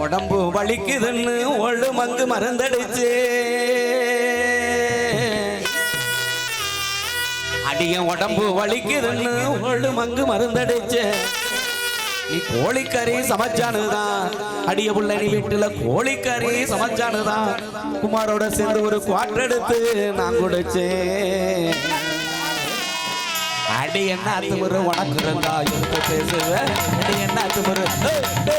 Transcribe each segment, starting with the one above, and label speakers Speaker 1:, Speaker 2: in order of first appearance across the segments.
Speaker 1: உடம்பு வலிக்குதுன்னு ஒழு மங்கு மறந்தடிச்சு. அடிய உடம்பு வலிக்குதுன்னு ஒழு மங்கு மருந்தடிச்சு நீ கோழிக்கறி சமைச்சானுதான். அடிய புள்ள நீ வீட்டுல கோழிக்கறி சமைச்சானுதான். குமாரோட சேர்ந்து ஒரு குவாட்டர் எடுத்து நான் குடிச்சேன். அடி என்ன துமுறு உனக்கு இருந்தா இருந்து பேசுவ? அடி என்ன துமுறு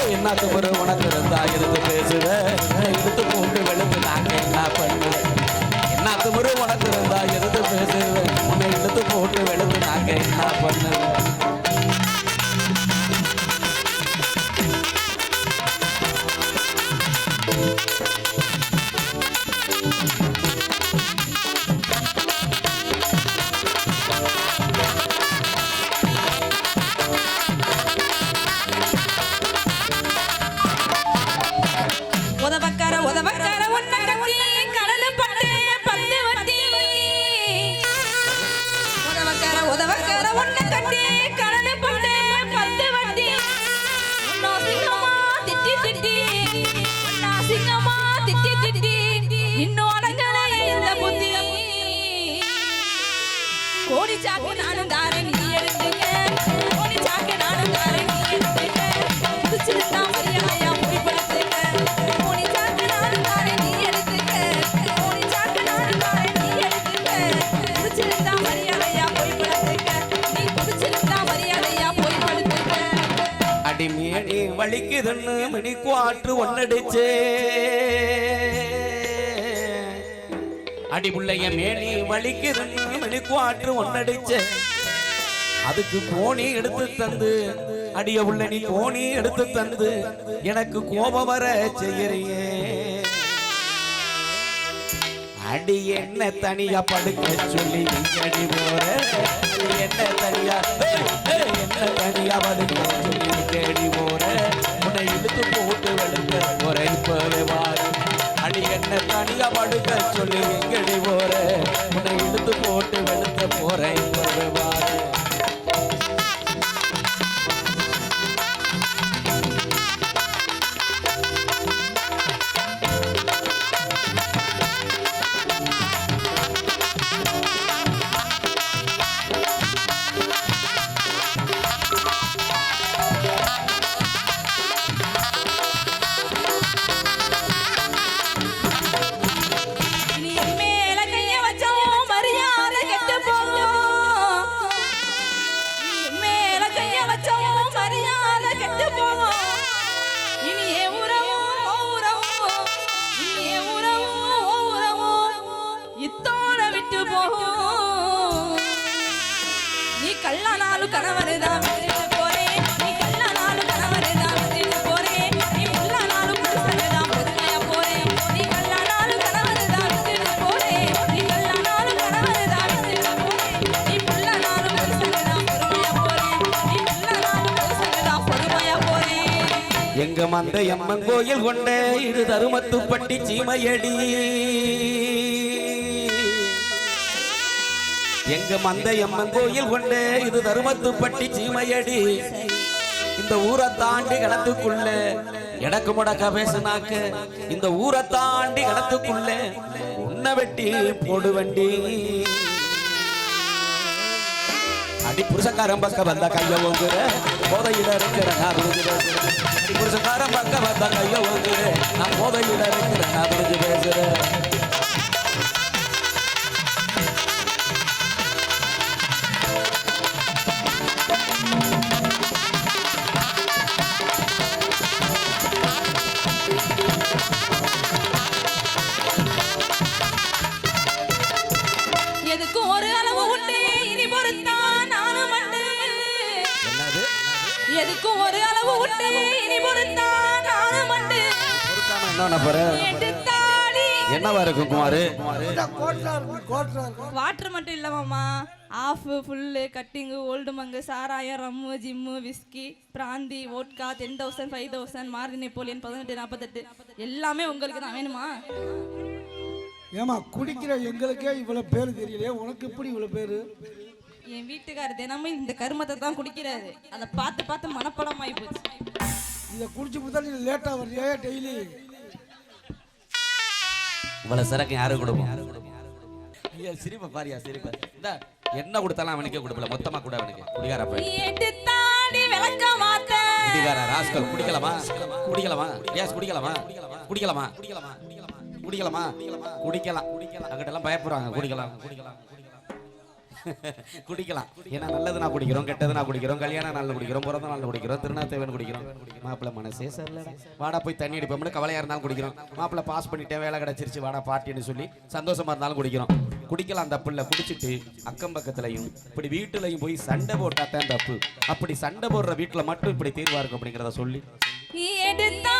Speaker 1: என்ன துமுறு உனக்கு இருந்தா இருந்து பேசுவ? உன்னை இழுத்து போட்டு வெளுத்து நாங்க என்ன பண்ணுவேன் என்ன துமுறு உனக்கு இருந்தா இருந்து பேசுவேன் உன்னை இழுத்து போட்டு வெளுத்து நாங்க என்ன பண்ணுவேன் Thank you. வலிக்குதுன்னு மணி ஆற்று ஒன்னடிச்சே. அடி புள்ளைய மேனி வலிக்குதுன்னு மணி ஆற்று ஒன்னடிச்சே. அதுக்கு கோணி எடுத்து தந்து அடிய உள்ள நீ கோணி எடுத்து தந்து எனக்கு கோபம் வர செய்யறியே. அடி என்ன தனியா படுக்க சொல்லி அடி போற? என்ன தனியா என்ன தனியா படுக்க சொல்லி தேடி போற? என்னை இழுத்து போட்டு வெளுக்க போற இப்பவே அடி என்ன தனியா படுக்க சொல்லி எங்கடி போற? உன்னை இழுத்து போட்டு வெளுக்க போற இப்பவே எங்க மந்த எம்மன் கோயில் கொண்ட இரு தருமத்துப்பட்டி சீமையடி. எங்க மந்த எம்மன் கோயில் கொண்டு இது தருமத்துப்பட்டி சீமையடி. இந்த ஊரை தாண்டி கடத்துக்குள்ள எடக்கு முடக்க பேசினாக்க இந்த ஊரை தாண்டி கடத்துக்குள்ள உன்னை வெட்டி போடு வண்டி அடி புருஷக்காரன் பக்க வந்த கைய ஓங்குற போதையில இருக்கிற நான் புரிஞ்சு பேசுறேன் புருஷக்காரன் பக்க வந்த கைய ஓங்குற நான் போதையில இருக்கிற நான் புரிஞ்சு பேசுறேன்
Speaker 2: இனி
Speaker 1: என்ன பண்ண
Speaker 2: எடுத்தாடி
Speaker 1: என்னவா இருக்கும் குமாரு?
Speaker 2: வாட்டர் மட்டும் இல்ல மாமா. Of full cutting Old Monk சாராயம் rum gym whisky brandy vodka ten thousand five thousand Mardi Napoleon பதினெட்டு நாற்பத்தெட்டு எல்லாமே உங்களுக்கு தான் வேணுமா?
Speaker 3: ஏமா குடிக்கிற எங்களுக்கே இவ்வளவு பேர் தெரியலையே. உனக்கு எப்படி இவ்வளவு பேரு?
Speaker 2: என் வீட்டுக்காரர் தினமும் இந்த கருமத்தை தான் குடிக்கிறாரு. அதை பார்த்து பார்த்து மனப்படமாயி போச்சு.
Speaker 3: இதை குடிச்சு கொடுத்தா நீ லேட்டா வர்றியா டெய்லி?
Speaker 1: இவ்வளவு சரக்கு யாரு கொடுப்போம் ஐயா சிரிப்ப பாரியா சிரிப்ப. இந்த என்ன கொடுத்தாலும் அவனுக்கே கொடுப்பல மொத்தமா கூட அவனுக்கு. குடிகார போய்.
Speaker 2: எடுத்தாடி விளக்க மாத்த.
Speaker 1: குடிகார ராஸ்கல் குடிக்கலாமா? குடிக்கலாமா? ஏஸ் குடிக்கலாமா? குடிக்கலாமா? குடிக்கலாமா? குடிக்கலாமா? குடிக்கலாம். அங்கிட்ட எல்லாம் பயப்படுறாங்க குடிக்கலாம் குடிக்கலாம். குடிக்கலாம். ஏன்னா நல்லது நான் குடிக்கிறோம் கெட்டது நான் குடிக்கிறோம் கல்யாண நாள்ல குடிக்கிறோம் பிறந்த நாளில் குடிக்கிறோம் திருநாத்தேவன் குடிக்கிறோம். மாப்பிள்ள மனசே சரியில்லை வாடா போய் தண்ணி அடிப்போம்னு கவலையாக இருந்தாலும் குடிக்கிறோம். மாப்பிள்ள பாஸ் பண்ணிட்டேன் வேலை கிடச்சிருச்சு வாடா பார்ட்டின்னு சொல்லி சந்தோஷமாக இருந்தாலும் குடிக்கிறோம். குடிக்கலாம் தப்பு இல்லை குடிச்சிட்டு அக்கம் பக்கத்துலையும் இப்படி வீட்டுலையும் போய் சண்டை போட்டா தான் தப்பு. அப்படி சண்டை போடுற வீட்டில் மட்டும் இப்படி தீர்வாக இருக்கும் அப்படிங்கிறத சொல்லி. எடுத்தா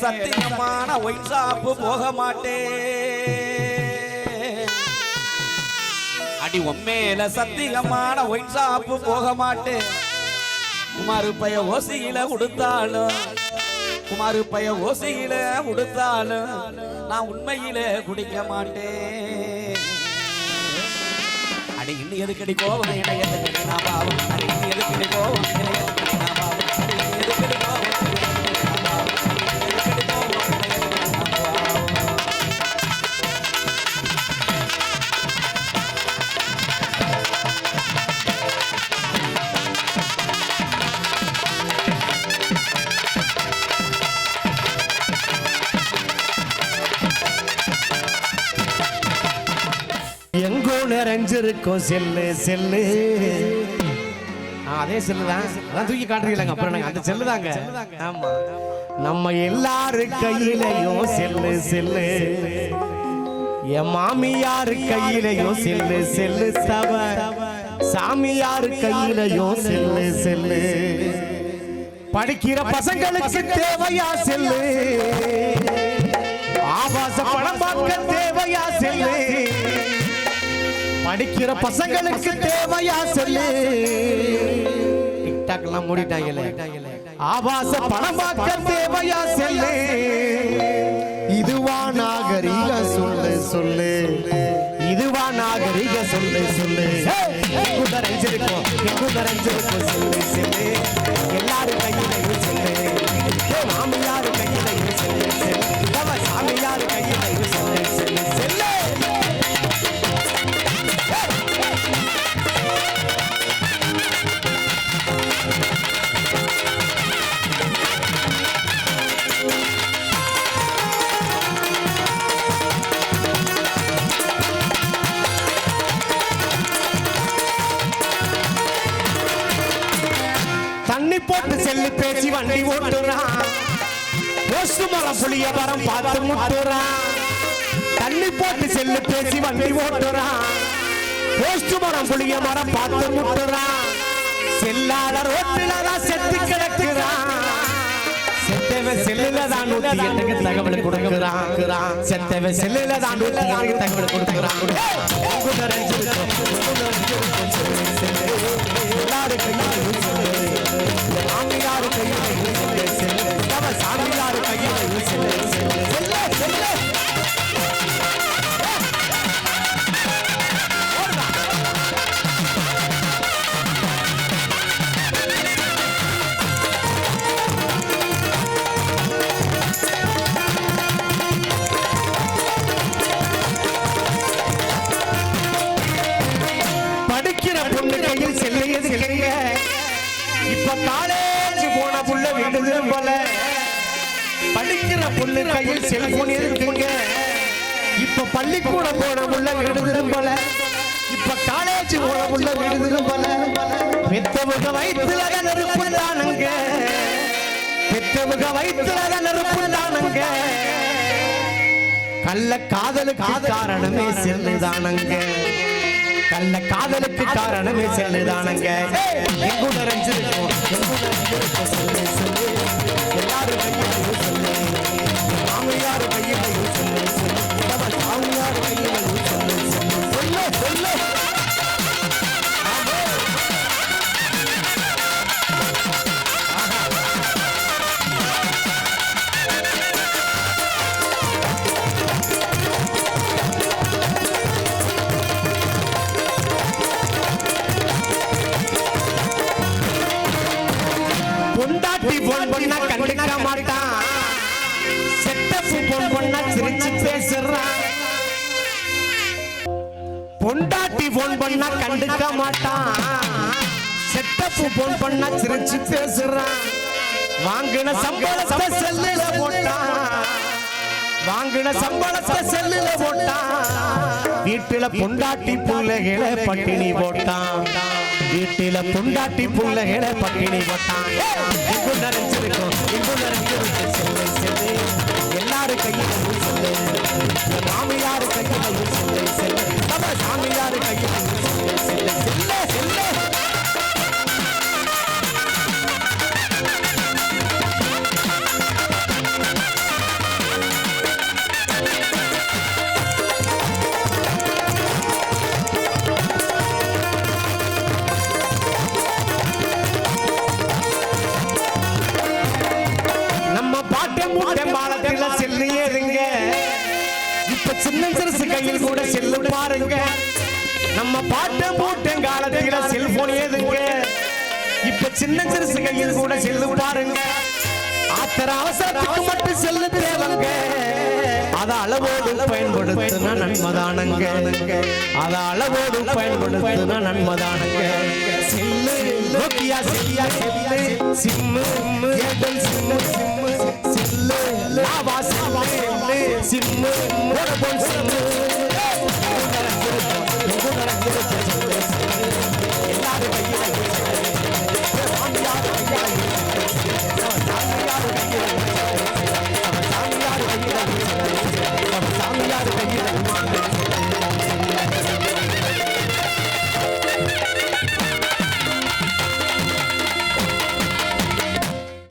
Speaker 1: சத்தியமான ஒயின் ஷாப்பு போக மாட்டேன் அடி உண்மையில சத்தியமான ஒயின் ஷாப்பு போக மாட்டேன் குமாரு பைய ஓசியில கொடுத்தாலும் குமாரு பைய ஓசியில உடுத்தாலும் நான் உண்மையில குடிக்க மாட்டேன் அடி இன்னும் எதுக்கடி கோவம்? என்னை எதுக்கடி நான் பாவம்? அடி இன்னும் எதுக்கடி கோவம்?
Speaker 4: இருக்கும் செல்லு செல்லு. அதே செல்லு தான் அதான் தூக்கி காட்டுறீங்களாங்க. அப்புறம் அந்த செல்லு தாங்க ஆமா. நம்ம எல்லாரு கையிலையும் செல்லு செல்லு. என் மாமியார் கையிலையும் செல்லு செல்லு தவ. சாமியார் கையிலையும் செல்லு செல்லு. படிக்கிற பசங்களுக்கு தேவையா செல்லு? ஆபாச படம் பார்க்க தேவையா செல்லு? படிக்கிற பசங்களுக்கு தேவையா சொல்லு. டிக்டாக் எல்லாம் மூடிட்டாங்களே. ஆபாச படம் பார்க்க தேவையா செல்லு. இதுவா நாகரிக சொல்லு சொல்லு. இதுவா நாகரிக சொல்லு சொல்லு. எங்கு நிறைஞ்சிருக்கும் எங்கு சொல்லு சொல்லு. போட்டு செல்லு பேசி வண்டி ஓட்டுறான். போஸ்ட் மரம் புளிய மரம் பார்த்து முட்டுறான். தண்ணி போட்டு செல்லு பேசி வண்டி ஓட்டுறான். போஸ்ட் மரம் புளிய மரம் பார்த்து முட்டுறான். செல்லாத ரோட்டில தான் செத்து கிடக்குறான். செத்தவன் செல்லுல தான் நூத்தி எட்டுக்கு தகவல் கொடுக்குறான். செத்தவன் செல்லுல தான் நூத்தி எட்டுக்கு தகவல் கொடுக்குறான். உங்க பொண்ணு கையில் செல்போன் இருக்குங்க இப்ப பள்ளிக்கூடம் போன உள்ள வீடு திரும்பல இப்ப காலேஜ் போன உள்ள வீடு திரும்பல பெத்தவங்க வயிற்றுல நெருப்பு தானுங்க. பெத்தவங்க வயிற்றுல நெருப்பு தானுங்க. கள்ள காதலுக்கு காரணமே செல்லுதானங்க கள்ள காதலுக்கு காரணமே செல்லுதானங்க எங்கு நிறைஞ்சிருக்கும் எங்கு நிறைஞ்சிருக்கும் சொல்லு சொல்லு பொண்டாட்டி போன் பண்ணா கண்டுக்க மாட்டான் செட்டப்பு போன் பண்ணா சிரிச்சு பேசுறான் பொண்டாட்டி போன் பண்ணா கண்டுக்க மாட்டான் செட்டப்பு போன் பண்ணா சிரிச்சு பேசுறான் வாங்கின சம்பளத்தை செல்லுல போட்டான் வாங்கின சம்பளத்தை செல்லுல போட்டான் வீட்டுல பொண்டாட்டி புள்ளைகளை பட்டினி போட்டான் வீட்டில புண்டாட்டி புள்ளைகளை பட்டினி போட்டான் இங்கு நிறைஞ்சிருக்கும் இங்கு நிறைஞ்சிருக்கும் செல்லு செல்லு எல்லாரும் கையிலையும் செல்லு. மாமியார் இப்ப சின்ன சிறுசு கையில் கூட செல்லு பாருங்க. ஆத்தர அவசரத்துக்கு மட்டும் செல்லு தேவங்க. அத அளவோடு பயன்படுத்தினா நன்மதானங்க. அத அளவோடு பயன்படுத்தினா நன்மதானங்க. Cell Nokia செல்லியா cell. Sim Airtel sim sim. Cell Lava cell. Sim sim.